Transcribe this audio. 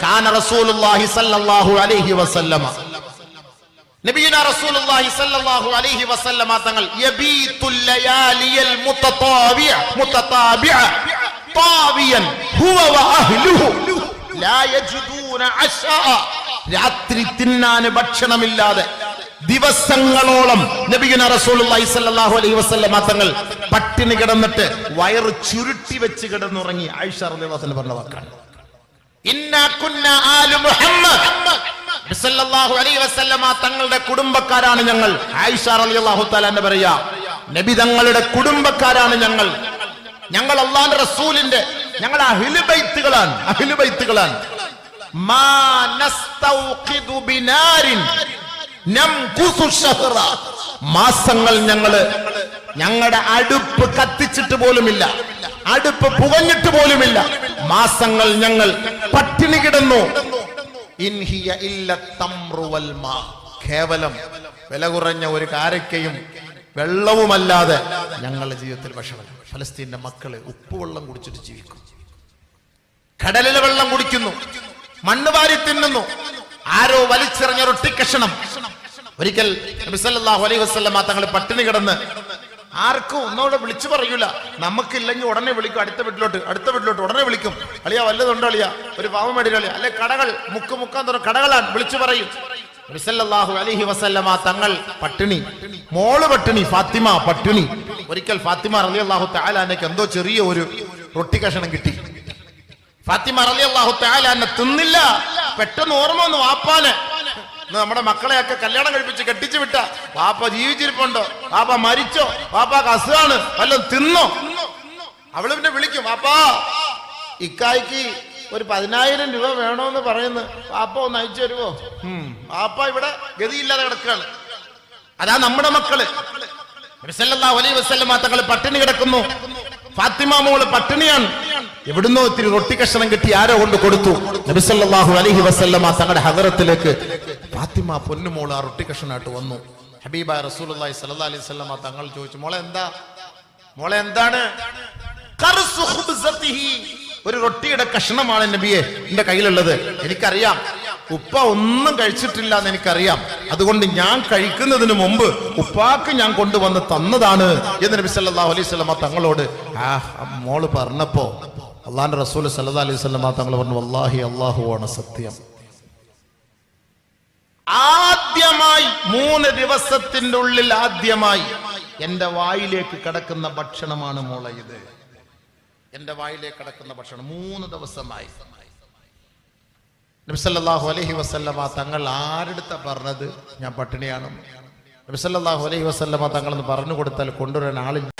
കാന റസൂലുള്ളാഹി സല്ലല്ലാഹു അലൈഹി വസല്ലമ. നബിയുന റസൂലുള്ളാഹി സല്ലല്ലാഹു അലൈഹി വസല്ലമ തങ്ങൾ യബീതുൽ ലയാലിയൽ മുതതാബിഅ മുത്തതാബിയ താവിയൻ ഹുവ വഅഹ്ലുഹു ലാ യജിദൂന അശാ രാത്രി തിന്നാൻ ഭക്ഷണമില്ലാതെ ദിവസങ്ങളോളം നബിഗുന റസൂലുള്ളാഹി സ്വല്ലല്ലാഹു അലൈഹി വസല്ലമ തങ്ങൾ പട്ടിണി കിടന്നിട്ട് വയറ് ചുരുട്ടി വെച്ച് കിടന്നുറങ്ങി ആയിഷ റളിയല്ലാഹു അൻഹ പറഞ്ഞ വാക്കാണ്. തങ്ങളുടെ കുടുംബക്കാരാണ് ഞങ്ങൾ. ആയിഷ റളിയല്ലാഹു തആല എന്ന് പറയാ നബി തങ്ങളുടെ കുടുംബക്കാരാണ് ഞങ്ങൾ. ഞങ്ങൾ അള്ളാന്റെ റസൂലിന്റെ ഞങ്ങൾ അഹിലുബൈത്തുകളാണ് അഹിലുബൈത്തുകളാണ്. മാസങ്ങൾ ഞങ്ങൾ ഞങ്ങളുടെ അടുപ്പ് കത്തിച്ചിട്ട് പോലുമില്ല. അടുപ്പ് പുകഞ്ഞിട്ട് പോലുമില്ല. മാസങ്ങൾ ഞങ്ങൾ പട്ടിണി കിടന്നു. ഇൻഹിയ. കേവലം വില കുറഞ്ഞ ഒരു കാരക്കയും വെള്ളവുമല്ലാതെ ഞങ്ങളുടെ ജീവിതത്തിൽ ഭക്ഷണം ഫലസ്തീന്റെ മക്കൾ ഉപ്പുവെള്ളം കുടിച്ചിട്ട് ജീവിക്കും. കടലിലെ വെള്ളം കുടിക്കുന്നു. മണ്ണ് വാരി തിന്നുന്നു. ആരോ വലിച്ചെറിഞ്ഞ റൊട്ടിക്കഷണം ഒരിക്കൽ അലൈഹി വസല്ലമ തങ്ങൾ പട്ടിണി കിടന്ന് ആർക്കും ഒന്നോടെ വിളിച്ചു പറയൂല. നമുക്കില്ലെങ്കിൽ ഉടനെ വിളിക്കും. അടുത്ത വീട്ടിലോട്ട് അടുത്ത വീട്ടിലോട്ട് ഉടനെ വിളിക്കും. അളിയാ വല്ലതുണ്ടോ അളിയാ? ഒരു പാവം അളിയാ. അല്ലെ കടകൾ മുക്ക് മുക്കാൻ തുറ കടകളാണ്. വിളിച്ചു പറയും. നബി സല്ലല്ലാഹു അലൈഹി വസല്ലമ തങ്ങൾ പട്ടിണി. മോൾ പട്ടിണി ഫാത്തിമ പട്ടിണി. ഒരിക്കൽ ഫാത്തിമ റളിയല്ലാഹു തആലാനക്ക് എന്തോ ചെറിയ ഒരു റൊട്ടി കഷണം കിട്ടി. ഫാത്തിമ റളിയല്ലാഹു അള്ളാഹു എന്നെ തിന്നില്ല. പെട്ടെന്ന് ഓർമ്മ ഒന്ന് വാപ്പാന്. നമ്മുടെ മക്കളെയൊക്കെ കല്യാണം കഴിപ്പിച്ച് കെട്ടിച്ചു വിട്ട പാപ്പ ജീവിച്ചിരിപ്പുണ്ടോ. പാപ്പ മരിച്ചോ? പാപ്പ കസുകാണ് വല്ലതും തിന്നോ? അവൾ പിന്നെ വിളിക്കും പാപ്പാ ഇക്കായ്ക്ക് ഒരു പതിനായിരം രൂപ വേണോന്ന് പറയുന്നു. പാപ്പ ഒന്ന് അയച്ചു തരുമോ പാപ്പ ഇവിടെ ഗതിയില്ലാതെ കിടക്കുകയാണ്. അതാ നമ്മുടെ മക്കൾ. ഒലൈ അലൈഹി തങ്ങൾ പട്ടിണി കിടക്കുന്നു. ഫാത്തിമാമോൾ പട്ടിണിയാണ്. എവിടുന്നോ ഇത്തിരി റൊട്ടി കഷ്ണം കിട്ടി ആരോ കൊണ്ട് കൊടുത്തു. നബിസല്ലാഹു അലഹി വസല്ലമ തങ്ങളുടെ ഹദറത്തിലേക്ക് ഫാത്തിമ പൊന്നുമോൾ ആ റൊട്ടി കഷണമായിട്ട് വന്നു. ഹബീബ റസൂലുള്ളാഹി സ്വല്ലല്ലാഹു അലൈഹി വസല്ലമ തങ്ങൾ ചോദിച്ചു മോളെ എന്താ? മോളെ എന്താണ്. ഒരു റൊട്ടിയുടെ കഷ്ണമാണ് നബിയെ എന്റെ കയ്യിലുള്ളത്. എനിക്കറിയാം ഉപ്പ ഒന്നും കഴിച്ചിട്ടില്ല എന്ന് എനിക്കറിയാം. അതുകൊണ്ട് ഞാൻ കഴിക്കുന്നതിന് മുമ്പ് ഉപ്പാക്ക് ഞാൻ കൊണ്ടുവന്ന് തന്നതാണ്. എന്ന് നബി സല്ലല്ലാഹു അലൈഹി വസല്ലമ തങ്ങളോട് ആ മോൾ പറഞ്ഞപ്പോ അള്ളാന്റെ റസൂൽ സല്ലല്ലാഹു അലൈഹി വസല്ലമ തങ്ങൾ പറഞ്ഞു വല്ലാഹി അള്ളാഹുവാണ് സത്യം. ആദ്യമായി മൂന്ന് ദിവസത്തിന്റെ ഉള്ളിൽ ആദ്യമായി എന്റെ വായിലേക്ക് കിടക്കുന്ന ഭക്ഷണമാണ് മോളെ ഇത്. എന്റെ വായിലേക്ക് കിടക്കുന്ന ഭക്ഷണം മൂന്ന് ദിവസമായി. നബിസല്ലാഹു അലഹി വസല്ലമ തങ്ങൾ ആരെടുത്ത പറഞ്ഞത്? ഞാൻ പട്ടിണിയാണ്. നബിസല്ലാഹു അലഹി വസല്ലമ തങ്ങൾ എന്ന് പറഞ്ഞു കൊടുത്താൽ കൊണ്ടുവരാൻ ആളില്ല.